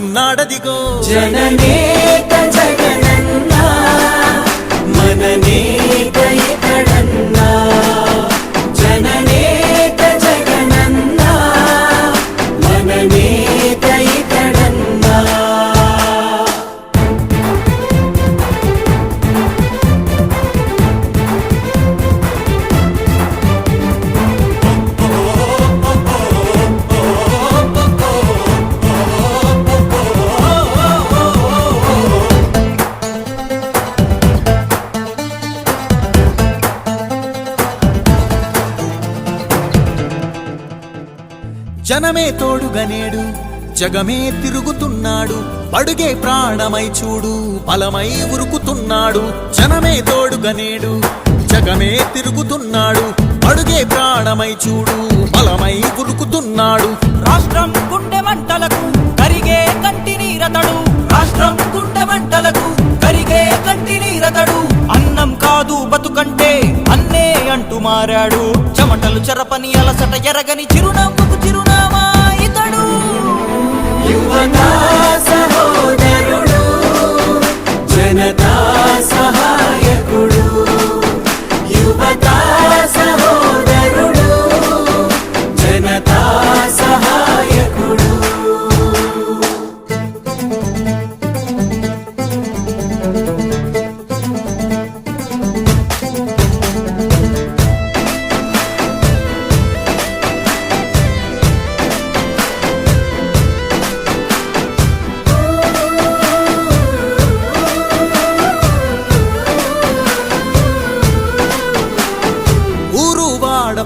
వస్తున్నాడదిగో జననేత జగనన్న జనమే తోడుగనేడు జగమే తిరుగుతున్నాడు అడుగే ప్రాణమై చూడు బలమై ఉరుకుతున్నాడు జనమే తోడుగనేడు జగమే తిరుగుతున్నాడు అడుగే ప్రాణమై చూడు బలమై ఉరుకుతున్నాడు. రాష్ట్రం గుండె మంటలకు కరిగే కంటి నీరతడు. రాష్ట్రం గుండె మంటలకు కరిగే కంటి నీరతడు. అన్నం కాదు బతుకంటే మారాడు. చెమటలు చెరపని అలసట ఎరగని చిరునవ్వుకు చిరునామా ఇతడు. యువతా సహోదరుడు జనతా సహా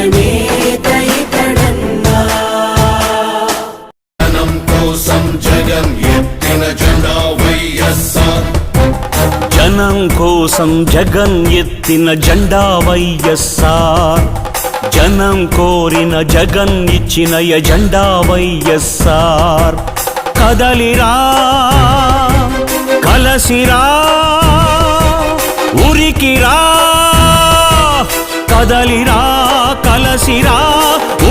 మననేత జనం కోసం జగన్ ఎత్తిన జెండా వైఎస్ఆర్. జనం కోసం జగన్ ఎత్తిన జెండా వైఎస్ఆర్. జనం కోరిన జగన్ ఇచ్చిన ఎజెండా వైఎస్ఆర్. కదలిరా కలసిరా ఉరికిరా కదలిరా. కలసిరా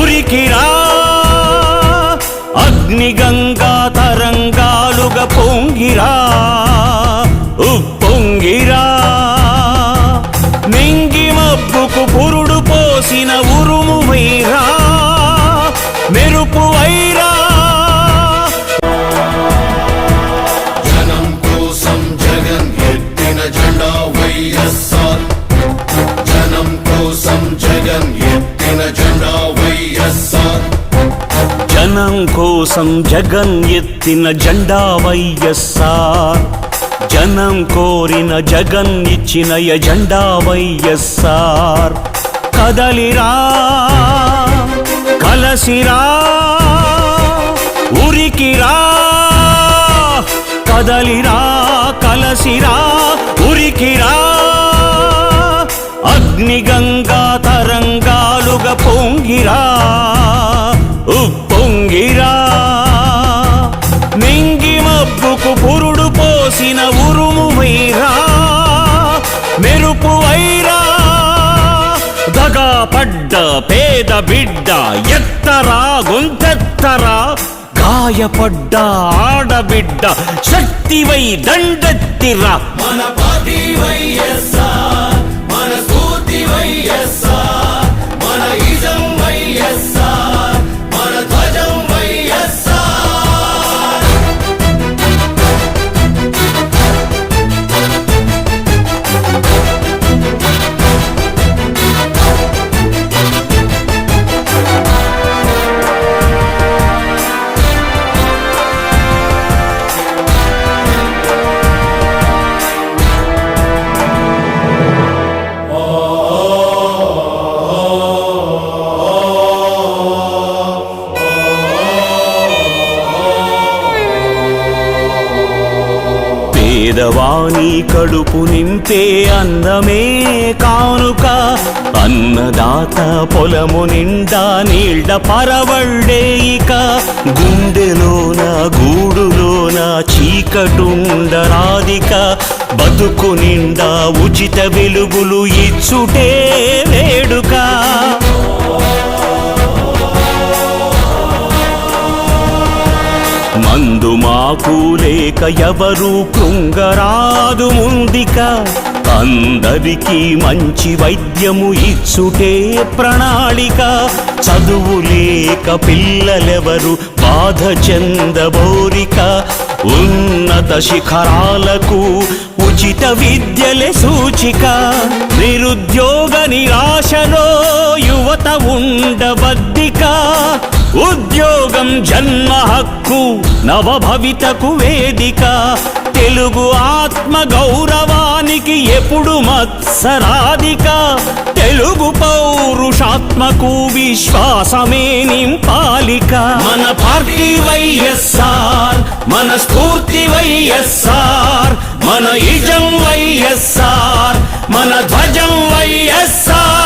ఉరికిరా. అగ్నిగంగా తరంగాలుగా పొంగిరా. ఉప్పొంగిరా మింగి మబ్బుకు పురుడు పోసిన ఉరుము వైరా. మెరుపు వైరా. జనం కోసం జగన్ ఎత్తిన జెండా వైఎస్ఆర్. జనం కోసం జగన్ ఎత్తిన జెండా వైఎస్ఆర్. జనం కోసం జగన్ ఎత్తిన జెండా వైఎస్ఆర్. జనం కోరిన జగన్ ఇచ్చిన ఎజెండా వైఎస్ఆర్. కదలిరా కలసిరా ఉరికిరా. కదలిరా కలసిరా ఉరికిరా. అగ్నిగంగా దగా పడ్డ పేద బిడ్డ ఎత్తరా గొంతెత్తరా? గాయపడ్డ ఆడబిడ్డ శక్తివై దండెత్తిరా. మన పేదవాణి కడుపు నింపే అన్నమే కానుక. అన్నదాత పొలము నిండా నీళ్ళ పరవళ్ళే ఇక. గుండెలోన గూడులోన చీకటుండరాదిక బతుకు నిండా ఉచిత వెలుగులు ఇచ్చుటే పూలేక మాకు ఎవరు కృంగరాదు ముందిక. అందరికీ మంచి వైద్యము ఇచ్చుటే ప్రణాళిక. చదువు లేక పిల్లలెవరు బాధ చెందబోరిక. ఉన్నత శిఖరాలకు ఉచిత విద్యలే సూచిక. నిరుద్యోగ నిరాశలో యువత ఉండబద్దిక. ఉద్యోగం జన్మ హక్కు నవభవితకు వేదిక. తెలుగు ఆత్మ గౌరవానికి ఎప్పుడు మత్సరాధిక. తెలుగు పౌరుషాత్మకు విశ్వాసమే నింపాలిక. మన పార్టీ వైఎస్ఆర్ మన స్ఫూర్తి వైఎస్ఆర్ మన ఇజం వైఎస్ఆర్ మన ధ్వజం వైఎస్ఆర్.